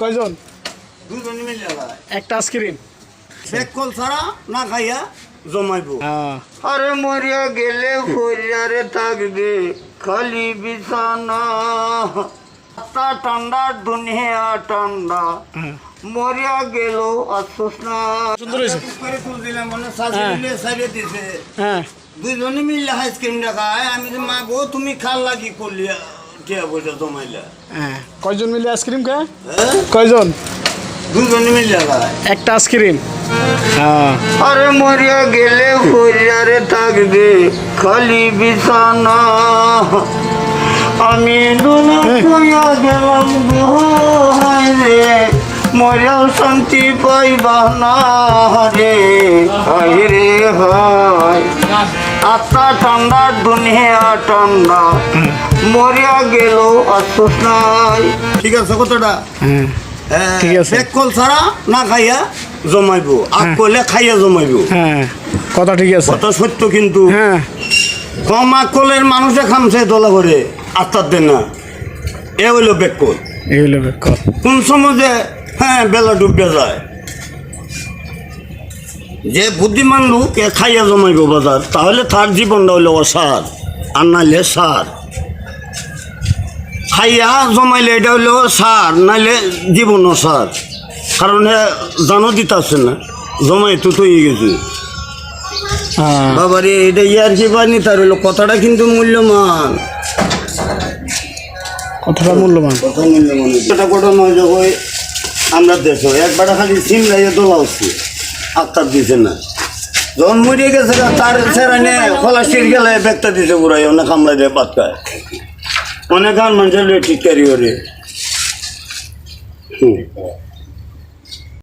কয়জন? দুজনে মিলে একটা আইসক্রিম? বেক কল ছাড়া না খাইয়া জমাইবো। হ্যাঁ। আরে মরিয়া গেলে ফরিয়ারে থাকবে খালি বিছানা। তা ঠান্ডা দুনিয়া ঠান্ডা। হ্যাঁ। মরিয়া গেল আফসোস না। সুন্দর হয়েছে। করে তুলছিলাম মানে সাজি হ্যাঁ। মিলে দিছে। হ্যাঁ। দুজনে মিলে আইসক্রিম খায়। আমি যে মা গো তুমি খাল লাগি করলি টিয়া বইটা জমাইলা হ্যাঁ কয়জন মিলে আইসক্রিম খায়? কয়জন? দুজনে মিলে একটা আইসক্রিম? হ্যাঁ। আরে মরিয়া গেলে ফরিয়ারে থাকবে খালি বিছানা। আমি গেলাম রে। মরিয়াও শান্তি পাইবা না রে। হায় রে হায় আত্মা ঠান্ডা দুনিয়া ঠান্ডা মরিয়া গেল আফসোস নাই। ঠিক আছে হ্যাঁ ঠিক আছে। বেক কল ছাড়া না খাইয়া জমাইবো। আগ করলে খাইয়া জমাইবো। হ্যাঁ। কথা ঠিক আছে। কথা সত্য কিন্তু। হ্যাঁ। কম আগ কলের মানুষে খামছে দোলা করে আত্মার দেন না। এ হইল বেক কল। এগুলো বেকল কোন সময় যে হ্যাঁ বেলা ডুববে যায়। যে বুদ্ধিমান লোক এ খাইয়া জমাইব বাজার তাহলে তার জীবনটা হইল অসার আর নাইলে সার। খাইয়া জমাইলে এটা হইল সার নাইলে জীবন অসার। কারণ হে জানো দিতে আসছে না জমাই তো তৈরি গেছে। হ্যাঁ। বাবারে এটা ইয়ার কি বানি তার হইল কথাটা কিন্তু মূল্যমান কথাটা মূল্যবান। কথা মূল্যমান এটা আমরা দেখো একবার খালি সিম লাইয়ে তোলা হচ্ছে। আত্মার দিছে না। যখন মরিয়ে গেছে, তার সেরানে ফলাস্টির গেলে ব্যাগটা দিছে বুড়াই, অনেক কামড়াই দেয় পাতকায় অনেক মানুষের ঠিক ক্যারি করে। হুম।